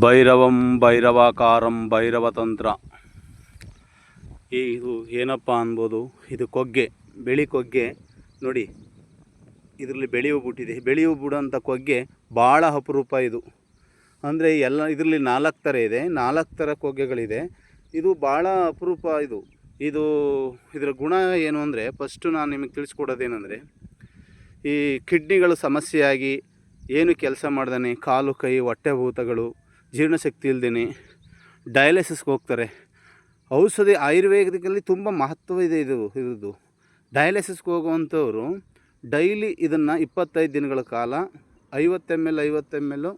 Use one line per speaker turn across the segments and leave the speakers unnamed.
ಭೈರವಂ ಭೈರವಾಕಾರಂ ಭೈರವತಂತ್ರ. ಇದು ಏನಪ್ಪ ಅನ್ಬೋದು? ಇದು ಕೊಗ್ಗೆ, ಬೆಳಿ ಕೊಗ್ಗೆ. ನೋಡಿ, ಇದರಲ್ಲಿ ಬೆಳೆಯುವ ಬಿಟ್ಟಿದೆ. ಬೆಳಿ ಬಿಡೋಂಥ ಕೊಗ್ಗೆ ಭಾಳ ಅಪರೂಪ ಇದು. ಅಂದರೆ ಎಲ್ಲ ಇದರಲ್ಲಿ ನಾಲ್ಕು ಥರ ಇದೆ. ನಾಲ್ಕು ಥರ ಕೊಗ್ಗೆಗಳಿದೆ. ಇದು ಭಾಳ ಅಪರೂಪ ಇದು. ಇದು ಇದರ ಗುಣ ಏನು ಅಂದರೆ ಫಸ್ಟು ನಾನು ನಿಮಗೆ ತಿಳಿಸ್ಕೊಡೋದೇನೆಂದರೆ, ಈ ಕಿಡ್ನಿಗಳು ಸಮಸ್ಯೆಯಾಗಿ ಏನು ಕೆಲಸ ಮಾಡ್ದಾನೆ? ಕಾಲು, ಕೈ, ಹೊಟ್ಟೆ ಭೂತಗಳು ಜೀರ್ಣಶಕ್ತಿ ಇಲ್ದೇ ಡಯಾಲಿಸಿಸ್ಗೆ ಹೋಗ್ತಾರೆ. ಔಷಧಿ ಆಯುರ್ವೇದಿಕಲ್ಲಿ ತುಂಬ ಮಹತ್ವ ಇದೆ ಇದು ಇದು ಡಯಾಲಿಸಿಸ್ಗೆ ಹೋಗುವಂಥವರು ಡೈಲಿ ಇದನ್ನು ಇಪ್ಪತ್ತೈದು ದಿನಗಳ ಕಾಲ ಐವತ್ತು ಎಂ ಎಲ್ ಐವತ್ತು ಎಂ ಎಲ್ಲು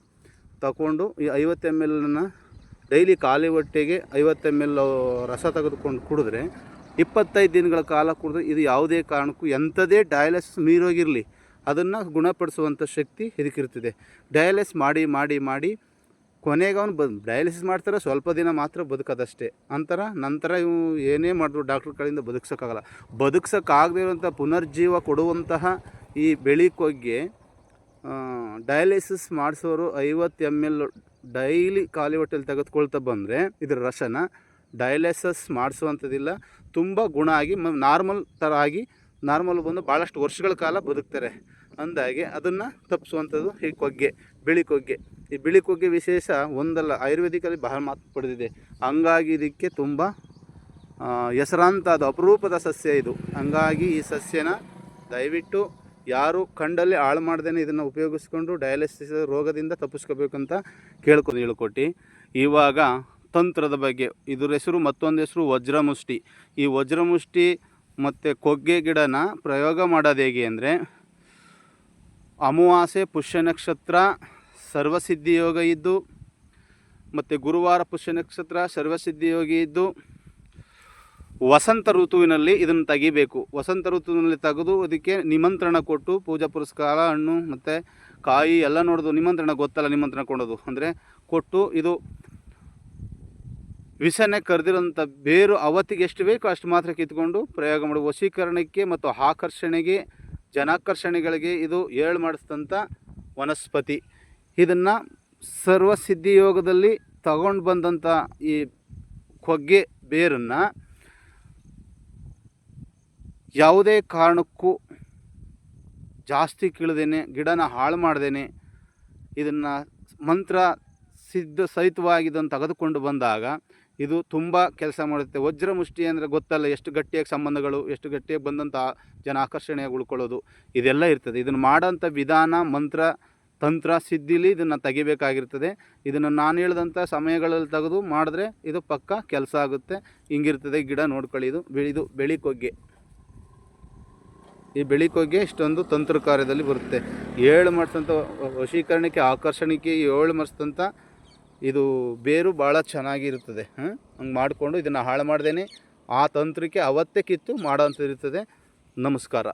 ತಗೊಂಡು ಈ ಐವತ್ತು ಎಂ ಎಲ್ನ ಡೈಲಿ ಖಾಲಿ ಹೊಟ್ಟೆಗೆ ಐವತ್ತು ಎಂ ಎಲ್ ರಸ ತೆಗೆದುಕೊಂಡು ಕುಡಿದ್ರೆ ಇಪ್ಪತ್ತೈದು ದಿನಗಳ ಕಾಲ ಕುಡಿದ್ರೆ ಇದು ಯಾವುದೇ ಕಾರಣಕ್ಕೂ ಎಂಥದೇ ಡಯಾಲಿಸಿಸ್ ಮೀರೋಗಿರಲಿ ಅದನ್ನು ಗುಣಪಡಿಸುವಂಥ ಶಕ್ತಿ ಇದಕ್ಕಿರ್ತದೆ ಡಯಾಲಿಸ್ ಮಾಡಿ ಮಾಡಿ ಮಾಡಿ ಕೊನೆಗೆ ಅವನು ಬದ್ ಡಯಾಲಿಸಿಸ್ ಮಾಡ್ತಾರೆ ಸ್ವಲ್ಪ ದಿನ ಮಾತ್ರ ಬದುಕೋದಷ್ಟೇ. ಅಂತರ ನಂತರ ಇವು ಏನೇ ಮಾಡಿದ್ರು ಡಾಕ್ಟ್ರ್ ಕಡೆಯಿಂದ ಬದುಕ್ಸೋಕ್ಕಾಗಲ್ಲ. ಬದುಕ್ಸೋಕ್ಕಾಗದೇ ಇರುವಂಥ ಪುನರ್ಜೀವ ಕೊಡುವಂತಹ ಈ ಬೆಳಿಕೊಗ್ಗೆ ಡಯಾಲಿಸಿಸ್ ಮಾಡಿಸೋರು ಐವತ್ತು ಎಂ ಎಲ್ ಡೈಲಿ ಖಾಲಿ ಹೊಟ್ಟೆಲಿ ತೆಗೆದುಕೊಳ್ತಾ ಬಂದರೆ ಇದರ ರಸನ ಡಯಾಲಿಸಿಸ್ ಮಾಡಿಸುವಂಥದ್ದಿಲ್ಲ. ತುಂಬ ಗುಣ ಆಗಿ ನಾರ್ಮಲ್ ಥರ ಆಗಿ ನಾರ್ಮಲ್ ಬಂದು ಭಾಳಷ್ಟು ವರ್ಷಗಳ ಕಾಲ ಬದುಕ್ತಾರೆ. ಅಂದಾಗೆ ಅದನ್ನು ತಪ್ಪಿಸುವಂಥದ್ದು ಈ ಕೊಗ್ಗೆ, ಬಿಳಿ ಕೊಗ್ಗೆ. ಈ ಬಿಳಿ ಕೊಗ್ಗೆ ವಿಶೇಷ ಒಂದಲ್ಲ, ಆಯುರ್ವೇದಿಕಲ್ಲಿ ಬಹಳ ಮಾತು ಪಡೆದಿದೆ. ಹಂಗಾಗಿ ಇದಕ್ಕೆ ತುಂಬ ಹೆಸರಾಂತ ಹೆಸರಾಂತಾದ ಅಪರೂಪದ ಸಸ್ಯ ಇದು. ಹಂಗಾಗಿ ಈ ಸಸ್ಯನ ದಯವಿಟ್ಟು ಯಾರು ಕಂಡಲ್ಲಿ ಹಾಳು ಮಾಡ್ದೇ ಇದನ್ನು ಉಪಯೋಗಿಸ್ಕೊಂಡು ಡಯಾಲಿಸಿಸ್ ರೋಗದಿಂದ ತಪ್ಪಿಸ್ಕೋಬೇಕಂತ ಕೇಳ್ಕೊಂಡು ಹೇಳ್ಕೊಟ್ಟು. ಇವಾಗ ತಂತ್ರದ ಬಗ್ಗೆ, ಇದ್ರ ಹೆಸರು ಮತ್ತೊಂದು ಹೆಸರು ವಜ್ರಮುಷ್ಟಿ. ಈ ವಜ್ರಮುಷ್ಟಿ ಮತ್ತು ಕೊಗ್ಗೆ ಗಿಡನ ಪ್ರಯೋಗ ಮಾಡೋದು ಹೇಗೆ ಅಂದರೆ ಅಮಾವಾಸ್ಯೆ ಪುಷ್ಯ ನಕ್ಷತ್ರ ಸರ್ವಸಿದ್ಧಿ ಯೋಗ ಇದ್ದು, ಮತ್ತು ಗುರುವಾರ ಪುಷ್ಯ ನಕ್ಷತ್ರ ಸರ್ವಸಿದ್ಧಿ ಯೋಗಿ ಇದ್ದು, ವಸಂತ ಋತುವಿನಲ್ಲಿ ಇದನ್ನು ತೆಗಿಬೇಕು. ವಸಂತ ಋತುವಿನಲ್ಲಿ ತೆಗೆದು ಅದಕ್ಕೆ ನಿಮಂತ್ರಣ ಕೊಟ್ಟು ಪೂಜಾ ಪುರಸ್ಕಾರ, ಹಣ್ಣು, ಮತ್ತು ಕಾಯಿ ಎಲ್ಲ ನೋಡೋದು. ನಿಮಂತ್ರಣ ಗೊತ್ತಲ್ಲ ನಿಮಂತ್ರಣ ಕೊಡೋದು. ಅಂದರೆ ಕೊಟ್ಟು ಇದು ವಿಷನೆ ಕರೆದಿರೋಂಥ ಬೇರು ಅವತ್ತಿಗೆ ಎಷ್ಟು ಬೇಕೋ ಅಷ್ಟು ಮಾತ್ರ ಕಿತ್ಕೊಂಡು ಪ್ರಯೋಗ ಮಾಡಿ. ವಶೀಕರಣಕ್ಕೆ ಮತ್ತು ಆಕರ್ಷಣೆಗೆ, ಜನಾಕರ್ಷಣೆಗಳಿಗೆ ಇದು ಏಳು ಮಾಡಿಸಿದಂಥ ವನಸ್ಪತಿ. ಇದನ್ನು ಸರ್ವಸಿದ್ಧಿ ಯೋಗದಲ್ಲಿ ತಗೊಂಡು ಬಂದಂಥ ಈ ಕೊಗ್ಗೆ ಬೇರನ್ನು ಯಾವುದೇ ಕಾರಣಕ್ಕೂ ಜಾಸ್ತಿ ಕೀಳ್ದೇನೆ, ಗಿಡನ ಹಾಳು ಮಾಡ್ದೇನೆ, ಇದನ್ನು ಮಂತ್ರ ಸಿದ್ಧ ಸಹಿತವಾಗಿ ಇದನ್ನು ತೆಗೆದುಕೊಂಡು ಬಂದಾಗ ಇದು ತುಂಬ ಕೆಲಸ ಮಾಡುತ್ತೆ. ವಜ್ರ ಮುಷ್ಟಿ ಅಂದರೆ ಗೊತ್ತಲ್ಲ ಎಷ್ಟು ಗಟ್ಟಿಯಾಗಿ ಸಂಬಂಧಗಳು, ಎಷ್ಟು ಗಟ್ಟಿಯಾಗಿ ಬಂದಂಥ ಜನ ಆಕರ್ಷಣೆಯಾಗಿ ಉಳ್ಕೊಳ್ಳೋದು. ಇದೆಲ್ಲ ಇರ್ತದೆ. ಇದನ್ನು ಮಾಡೋಂಥ ವಿಧಾನ, ಮಂತ್ರ ತಂತ್ರ ಸಿದ್ಧಿಲಿ ಇದನ್ನು ತೆಗಿಬೇಕಾಗಿರ್ತದೆ. ಇದನ್ನು ನಾನು ಹೇಳಿದಂಥ ಸಮಯಗಳಲ್ಲಿ ತೆಗೆದು ಮಾಡಿದ್ರೆ ಇದು ಪಕ್ಕ ಕೆಲಸ ಆಗುತ್ತೆ. ಹಿಂಗಿರ್ತದೆ ಗಿಡ ನೋಡ್ಕೊಳ್ಳಿ. ಇದು ಬೆಳೆದು ಬೆಳಿ ಕೊಗ್ಗೆ. ಈ ಬೆಳಿಕೊಗ್ಗೆ ಇಷ್ಟೊಂದು ತಂತ್ರ ಕಾರ್ಯದಲ್ಲಿ ಬರುತ್ತೆ. ಏಳು ಮಾಡಿಸಿದಂಥ ವಶೀಕರಣಕ್ಕೆ, ಆಕರ್ಷಣೆಗೆ ಏಳು ಮಾಡಿಸಿದಂಥ ಇದು ಬೇರು ಭಾಳ ಚೆನ್ನಾಗಿರುತ್ತದೆ. ಹಂಗೆ ಮಾಡಿಕೊಂಡು ಇದನ್ನು ಹಾಳು ಮಾಡ್ದೇನೆ. ಆ ತಂತ್ರಕ್ಕೆ ಅವತ್ತೇ ಕಿತ್ತು ಮಾಡೋಂಥದ್ದು ಇರ್ತದೆ. ನಮಸ್ಕಾರ.